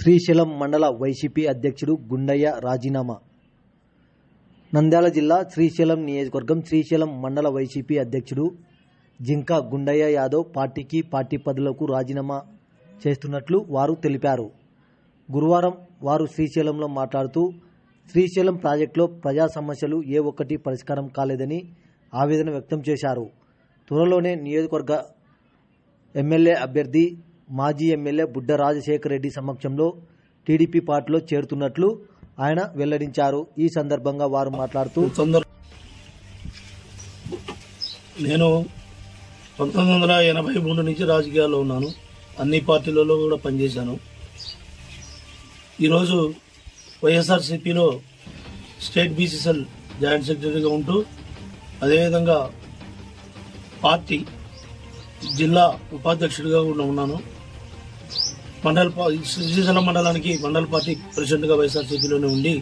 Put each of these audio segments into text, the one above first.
శ్రీశైలం మండల వైసీపీ అధ్యక్షుడు గుండయ్య రాజీనామా. నంద్యాల జిల్లా శ్రీశైలం నియోజకవర్గం శ్రీశైలం మండల వైసీపీ అధ్యక్షుడు జింకా గుండయ్య యాదవ్ పార్టీకి పార్టీ పదవులకు రాజీనామా చేస్తున్నట్లు వారు తెలిపారు. గురువారం వారు శ్రీశైలంలో మాట్లాడుతూ శ్రీశైలం ప్రాజెక్టులో ప్రజా సమస్యలు ఏ ఒక్కటి పరిష్కారం కాలేదని ఆవేదన వ్యక్తం చేశారు. త్వరలోనే నియోజకవర్గ ఎమ్మెల్యే అభ్యర్థి మాజీ ఎమ్మెల్యే బుడ్డ రాజశేఖర రెడ్డి సమక్షంలో టీడీపీ పార్టీలో చేరుతున్నట్లు ఆయన వెల్లడించారు. ఈ సందర్భంగా వారు మాట్లాడుతూ నేను పంతొమ్మిది వందల ఎనభై మూడు నుంచి రాజకీయాల్లో ఉన్నాను. అన్ని పార్టీలలో కూడా పనిచేశాను. ఈరోజు వైఎస్ఆర్సీపీలో స్టేట్ బీసీసీఎల్ జాయింట్ సెక్రటరీగా ఉంటూ అదేవిధంగా పార్టీ జిల్లా ఉపాధ్యక్షుడిగా కూడా ఉన్నాను. మండల శ్రీశైలం మండలానికి మండల పార్టీ ప్రెసిడెంట్గా వైఎస్ఆర్సీపీలోనే ఉండి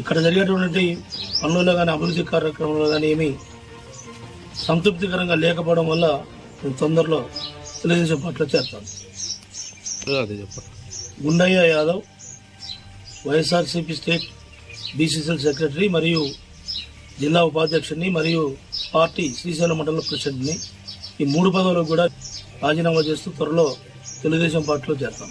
ఇక్కడ జరిగేటువంటి పనుల్లో కానీ అభివృద్ధి కార్యక్రమంలో కానీ ఏమీ సంతృప్తికరంగా లేకపోవడం వల్ల నేను తొందరలో తెలుగుదేశం పార్టీలో చేస్తాను Gundaiah Yadav YSRCP state BCCL secretary మరియు జిల్లా ఉపాధ్యక్షుడిని మరియు పార్టీ శ్రీశైలం మండల ప్రెసిడెంట్ని ఈ మూడు పదవులకు కూడా రాజీనామా చేస్తూ త్వరలో తెలుగుదేశం పార్టీలో చేస్తాం.